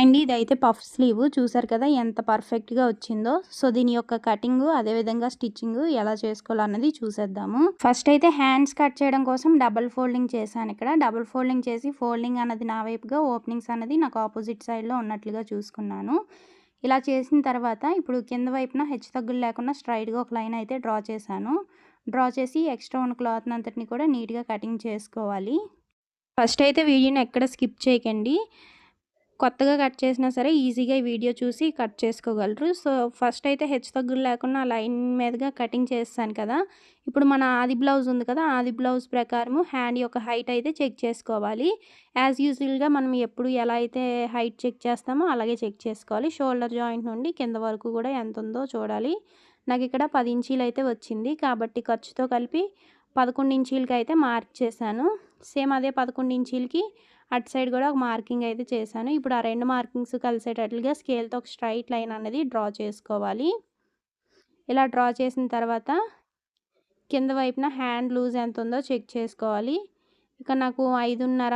And ఇదైతే puff slew చూసారు కదా ఎంత పర్ఫెక్ట్గా వచ్చిందో. సో దీని యొక్క కటింగ్ అదేవిధంగా స్టిచ్చింగ్ ఎలా చేసుకోవాలన్నది చూసేద్దాము. ఫస్ట్ అయితే హ్యాండ్స్ కట్ చేయడం కోసం డబుల్ ఫోల్డింగ్ చేశాను ఇక్కడ. డబుల్ ఫోల్డింగ్ చేసి ఫోల్డింగ్ అన్నది నా వైపుగా ఓపెనింగ్స్ అన్నది నాకు ఆపోజిట్ సైడ్లో ఉన్నట్లుగా చూసుకున్నాను. ఇలా చేసిన తర్వాత ఇప్పుడు కింద వైపున హెచ్చు తగ్గులు లేకుండా స్ట్రైట్గా ఒక లైన్ అయితే డ్రా చేశాను. డ్రా చేసి ఎక్స్ట్రా ఉన్న క్లాత్ అంతటిని కూడా నీట్గా కటింగ్ చేసుకోవాలి. ఫస్ట్ అయితే వీడియోని ఎక్కడ స్కిప్ చేయకండి. కొత్తగా కట్ చేసినా సరే ఈజీగా ఈ వీడియో చూసి కట్ చేసుకోగలరు. సో ఫస్ట్ అయితే హెచ్చు తగ్గులు లేకుండా లైన్ మీదుగా కటింగ్ చేస్తాను కదా. ఇప్పుడు మన ఆది బ్లౌజ్ ఉంది కదా ఆది బ్లౌజ్ ప్రకారము హ్యాండ్ యొక్క హైట్ అయితే చెక్ చేసుకోవాలి. యాజ్ యూజువల్గా మనం ఎప్పుడు ఎలా అయితే హైట్ చెక్ చేస్తామో అలాగే చెక్ చేసుకోవాలి. షోల్డర్ జాయింట్ నుండి కింద వరకు కూడా ఎంత ఉందో చూడాలి. నాకు ఇక్కడ పది ఇంచీలు అయితే వచ్చింది. కాబట్టి ఖర్చుతో కలిపి పదకొండు ఇంచీలకి అయితే మార్క్ చేశాను. సేమ్ అదే పదకొండు ఇంచీలకి అటు సైడ్ కూడా ఒక మార్కింగ్ అయితే చేశాను. ఇప్పుడు ఆ రెండు మార్కింగ్స్ కలిసేటట్లుగా స్కేల్తో ఒక స్ట్రైట్ లైన్ అనేది డ్రా చేసుకోవాలి. ఇలా డ్రా చేసిన తర్వాత కింద వైపున హ్యాండ్ లూజ్ ఎంత ఉందో చెక్ చేసుకోవాలి. ఇక నాకు ఐదున్నర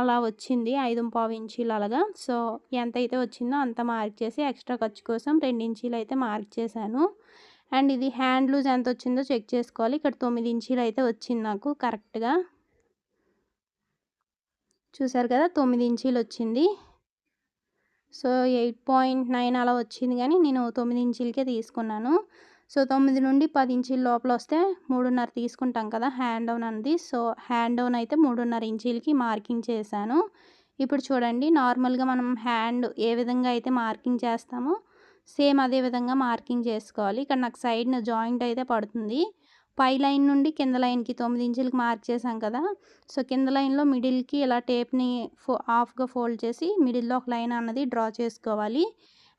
అలా వచ్చింది ఐదు పావు ఇంచీలు అలాగా. సో ఎంత అయితే వచ్చిందో అంత మార్క్ చేసి ఎక్స్ట్రా ఖర్చు కోసం రెండు ఇంచీలు అయితే మార్క్ చేశాను. అండ్ ఇది హ్యాండ్ లూజ్ ఎంత వచ్చిందో చెక్ చేసుకోవాలి. ఇక్కడ తొమ్మిది ఇంచీలు అయితే వచ్చింది నాకు కరెక్ట్గా. చూసారు కదా తొమ్మిది ఇంచీలు వచ్చింది. సో ఎయిట్ పాయింట్ నైన్ అలా వచ్చింది కానీ నేను తొమ్మిది ఇంచీలకే తీసుకున్నాను. సో తొమ్మిది నుండి పది ఇంచీల లోపల వస్తే మూడున్నర తీసుకుంటాం కదా హ్యాండ్ డౌన్ అనేది సో హ్యాండ్ డౌన్ అయితే మూడున్నర ఇంచీలకి మార్కింగ్ చేశాను. ఇప్పుడు చూడండి నార్మల్గా మనం హ్యాండ్ ఏ విధంగా అయితే మార్కింగ్ చేస్తామో సేమ్ అదే విధంగా మార్కింగ్ చేసుకోవాలి. ఇక్కడ నాకు సైడ్న జాయింట్ అయితే పడుతుంది. పై లైన్ నుండి కింద లైన్కి తొమ్మిది ఇంచులకి మార్క్ చేసాం కదా! సో కింద లైన్లో మిడిల్కి ఇలా టేప్ని ఫో ఆఫ్గా ఫోల్డ్ చేసి మిడిల్లో ఒక లైన్ అన్నది డ్రా చేసుకోవాలి.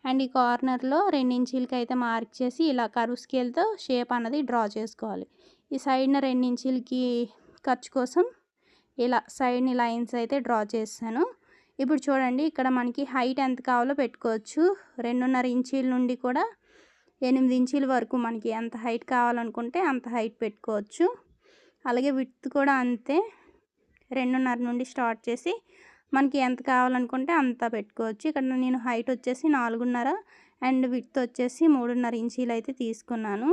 అండ్ ఈ కార్నర్లో రెండు ఇంచీలకి అయితే మార్క్ చేసి ఇలా కరువు స్కేల్తో షేప్ అన్నది డ్రా చేసుకోవాలి. ఈ సైడ్న రెండు ఇంచీలకి ఖర్చు కోసం ఇలా సైడ్ని లైన్స్ అయితే డ్రా చేశాను. ఇప్పుడు చూడండి ఇక్కడ మనకి హైట్ ఎంత కావాలో పెట్టుకోవచ్చు. రెండున్నర ఇంచీల నుండి కూడా ఎనిమిది ఇంచీల వరకు మనకి ఎంత హైట్ కావాలనుకుంటే అంత హైట్ పెట్టుకోవచ్చు. అలాగే విత్ కూడా అంతే. రెండున్నర నుండి స్టార్ట్ చేసి మనకి ఎంత కావాలనుకుంటే అంత పెట్టుకోవచ్చు. ఇక్కడ నేను హైట్ వచ్చేసి నాలుగున్నర అండ్ విత్ వచ్చేసి మూడున్నర ఇంచీలు అయితే తీసుకున్నాను.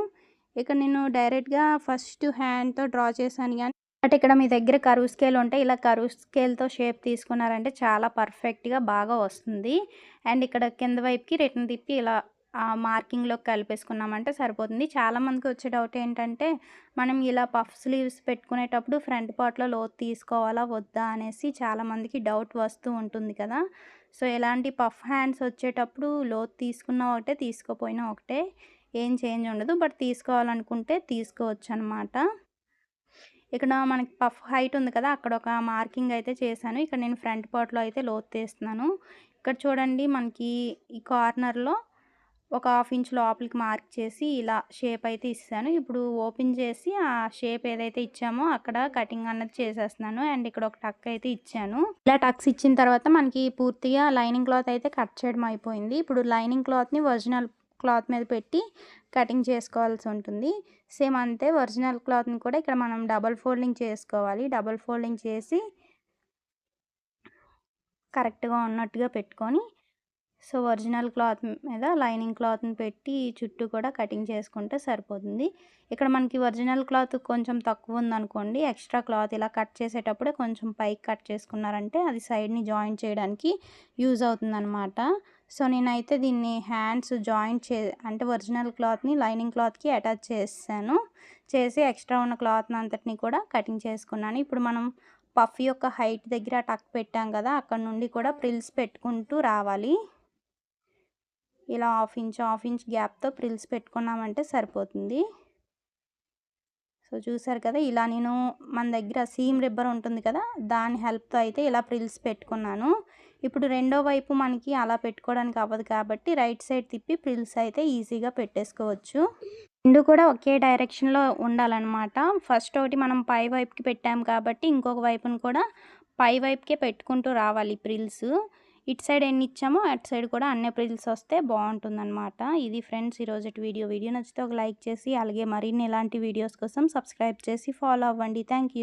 ఇక్కడ నేను డైరెక్ట్గా ఫస్ట్ హ్యాండ్తో డ్రా చేశాను కానీ బట్ ఇక్కడ మీ దగ్గర కరువు స్కేల్ ఉంటే ఇలా కరువు స్కేల్తో షేప్ తీసుకున్నారంటే చాలా పర్ఫెక్ట్గా బాగా వస్తుంది. అండ్ ఇక్కడ కింద వైపుకి రిటర్న్ తిప్పి ఇలా మార్కింగ్లోకి కలిపేసుకున్నామంటే సరిపోతుంది. చాలామందికి వచ్చే డౌట్ ఏంటంటే మనం ఇలా పఫ్ స్లీవ్స్ పెట్టుకునేటప్పుడు ఫ్రంట్ పార్ట్లో లోతు తీసుకోవాలా వద్దా అనేసి చాలామందికి డౌట్ వస్తూ ఉంటుంది కదా. సో ఎలాంటి పఫ్ హ్యాండ్స్ వచ్చేటప్పుడు లోతు తీసుకున్నా ఒకటే తీసుకోపోయినా ఒకటే ఏం చేంజ్ ఉండదు. బట్ తీసుకోవాలనుకుంటే తీసుకోవచ్చు అనమాట ఇక్కడ మనకి పఫ్ హైట్ ఉంది కదా అక్కడ ఒక మార్కింగ్ అయితే చేశాను. ఇక్కడ నేను ఫ్రంట్ పార్ట్లో అయితే లోతు తీస్తున్నాను ఇక్కడ చూడండి మనకి ఈ కార్నర్లో ఒక హాఫ్ ఇంచ్ లోపలికి మార్క్ చేసి ఇలా షేప్ అయితే ఇస్తాను. ఇప్పుడు ఓపెన్ చేసి ఆ షేప్ ఏదైతే ఇచ్చామో అక్కడ కటింగ్ అన్నది చేసేస్తున్నాను. అండ్ ఇక్కడ ఒక టక్ అయితే ఇచ్చాను. ఇలా టక్స్ ఇచ్చిన తర్వాత మనకి పూర్తిగా లైనింగ్ క్లాత్ అయితే కట్ చేయడం అయిపోయింది. ఇప్పుడు లైనింగ్ క్లాత్ని ఒరిజినల్ క్లాత్ మీద పెట్టి కటింగ్ చేసుకోవాల్సి ఉంటుంది. సేమ్ అంతే ఒరిజినల్ క్లాత్ని కూడా ఇక్కడ మనం డబల్ ఫోల్డింగ్ చేసుకోవాలి. డబల్ ఫోల్డింగ్ చేసి కరెక్ట్గా ఉన్నట్టుగా పెట్టుకొని సో ఒరిజినల్ క్లాత్ మీద లైనింగ్ క్లాత్ని పెట్టి చుట్టూ కూడా కటింగ్ చేసుకుంటే సరిపోతుంది. ఇక్కడ మనకి ఒరిజినల్ క్లాత్ కొంచెం తక్కువ ఉందనుకోండి ఎక్స్ట్రా క్లాత్ ఇలా కట్ చేసేటప్పుడే కొంచెం పైకి కట్ చేసుకున్నారంటే అది సైడ్ని జాయింట్ చేయడానికి యూజ్ అవుతుందన్నమాట. సో నేనైతే దీన్ని హ్యాండ్స్ జాయింట్ చే అంటే ఒరిజినల్ క్లాత్ని లైనింగ్ క్లాత్కి అటాచ్ చేసాను. చేసి ఎక్స్ట్రా ఉన్న క్లాత్ అంతటిని కూడా కటింగ్ చేసుకున్నాను. ఇప్పుడు మనం పఫ్ యొక్క హైట్ దగ్గర టక్ పెట్టాం కదా అక్కడ నుండి కూడా ప్రిల్స్ పెట్టుకుంటూ రావాలి. ఇలా హాఫ్ ఇంచ్ హాఫ్ ఇంచ్ గ్యాప్తో ప్రిల్స్ పెట్టుకున్నామంటే సరిపోతుంది. సో చూసారు కదా ఇలా నేను మన దగ్గర సీమ్ రిబ్బర్ ఉంటుంది కదా దాని హెల్ప్తో అయితే ఇలా ప్రిల్స్ పెట్టుకున్నాను. ఇప్పుడు రెండో వైపు మనకి అలా పెట్టుకోవడానికి అవ్వదు కాబట్టి రైట్ సైడ్ తిప్పి ప్రిల్స్ అయితే ఈజీగా పెట్టేసుకోవచ్చు. రెండు కూడా ఒకే డైరెక్షన్లో ఉండాలన్నమాట. ఫస్ట్ ఒకటి మనం పై వైపుకి పెట్టాం కాబట్టి ఇంకొక వైపును కూడా పై వైపుకే పెట్టుకుంటూ రావాలి ప్రిల్స్ ఇటు సైడ్ ఎన్ని ఇచ్చామో అటు సైడ్ కూడా అన్ని ప్రిల్స్ వస్తే బాగుంటుందన్నమాట. ఇది ఫ్రెండ్స్ ఈరోజు వీడియో. వీడియో నచ్చితే ఒక లైక్ చేసి అలాగే మరిన్ని ఇలాంటి వీడియోస్ కోసం సబ్స్క్రైబ్ చేసి ఫాలో అవ్వండి. థ్యాంక్